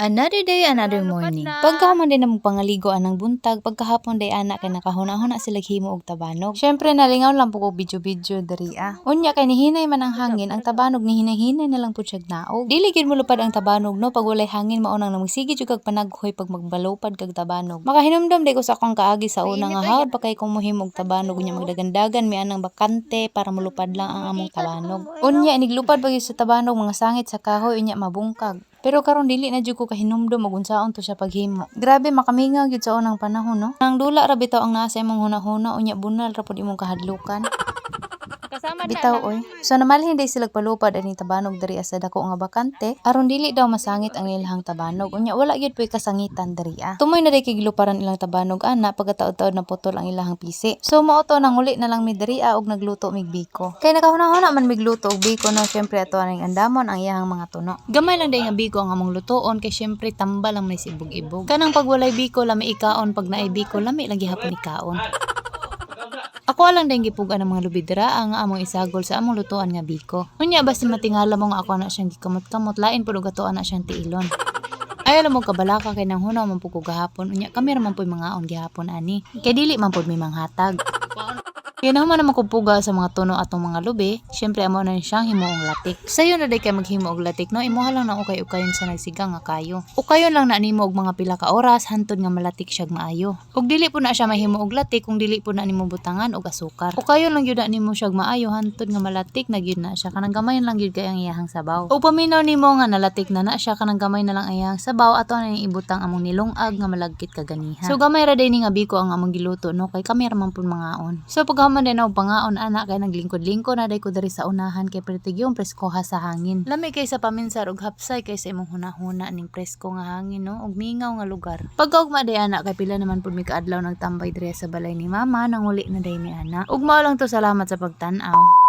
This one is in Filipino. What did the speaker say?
Another day, another morning. Pagkahuman din na pangaligo anang buntag, pagkahapon day anak kay nakahuna-huna sila himo og tabanog. Syempre nalingaw lang po ko video-video diri ah. Unya kay nihinay man ang hangin, ang tabanog ni hinay-hinay na lang pud siya naog. Dili gid mo lupad ang tabanog no pag walay hangin mao nang namagsige jud kag panaghoy pag magbalupad kag tabanog. Makahinumdum day ko sa akong kaagi sa una nga hawad pa kay kung mohimog tabanog unya magdagandagan mi anang bakante para mulupad lang ang among tabanog. Unya iniglupad pag sa tabanog mga sangit sa kahoy unya mabungkag. Pero karon dili na jud ko kahinumdum og unsaon to siya paghimo. Grabe makamingaw gyud sa unang panahon no. Nang dula ra bitaw ang nasa imong hunahuna unya bunal ra pud imong kahadlukan. Kasama na Bitaw oy. So namalhin day sila palupad ani tabanog diri sa dako nga bakante aron dili daw masangit ang ilahang tabanog. Unya wala gyud poy kasangitan diri ah. Tumoy na day kay giluparan ilang tabanog ana pagkataod-taod na putol ang ilahang pisi. So mao to nang uli na lang mi diri ah, og nagluto mig biko. Kay nakahuna-huna man migluto og biko no syempre ato aning andamon ang iyahang mga tuno. Gamay lang day nga biko ang among lutoon kay syempre tambal lang may sibog-ibog. Kanang pag walay biko lami ikaon pag naay biko lami lagi hapon ikaon. Ako lang din gipugan ng mga lubidra ang among isagol sa among lutuan nga biko. Unya basta matingala mo nga ako na siyang gikamot-kamot lain pud og atoan na siyang tiilon. Ay alam mo kabalaka kay nang hunaw man pud gahapon unya kami man pud mga on gihapon ani. Kay dili man pud mi manghatag. Kaya naman naman kupuga sa mga tuno atong mga lubi, syempre amo na siyang himuong latik. Sayo na day kay maghimo og latik no, imuha lang ng ukay-ukayon sa nagsigang nga kayo. Ukayon lang na nimo og mga pila ka oras hantod nga malatik siya maayo. Ug dili po na siya mahimo og latik kung dili po na nimo butangan og asukar. Ukayon lang gyud na nimo siya maayo hantod nga malatik na gyud na siya kanang gamay lang gyud kay ang iyahang sabaw. Ug paminaw nimo nga nalatik na na siya kanang gamay na lang ang iyahang sabaw ato na ibutang among nilungag nga malagkit kaganiha. So gamay ra day ni nga biko ang among giluto no kay kami ra man pud mangaon. So paghaman din og pangaon ana kay naglingkod-lingkod na day ko diri sa unahan kay pertigyong preskoha sa hangin. Lami kay sa paminsar og hapsay kay sa imong hunahuna ning presko nga hangin no og mingaw nga lugar. Pagkaugma day ana kay pila naman pud mi kaadlaw nagtambay diri sa balay ni mama nang uli na day ni ana. Ug mao lang to salamat sa pagtan-aw.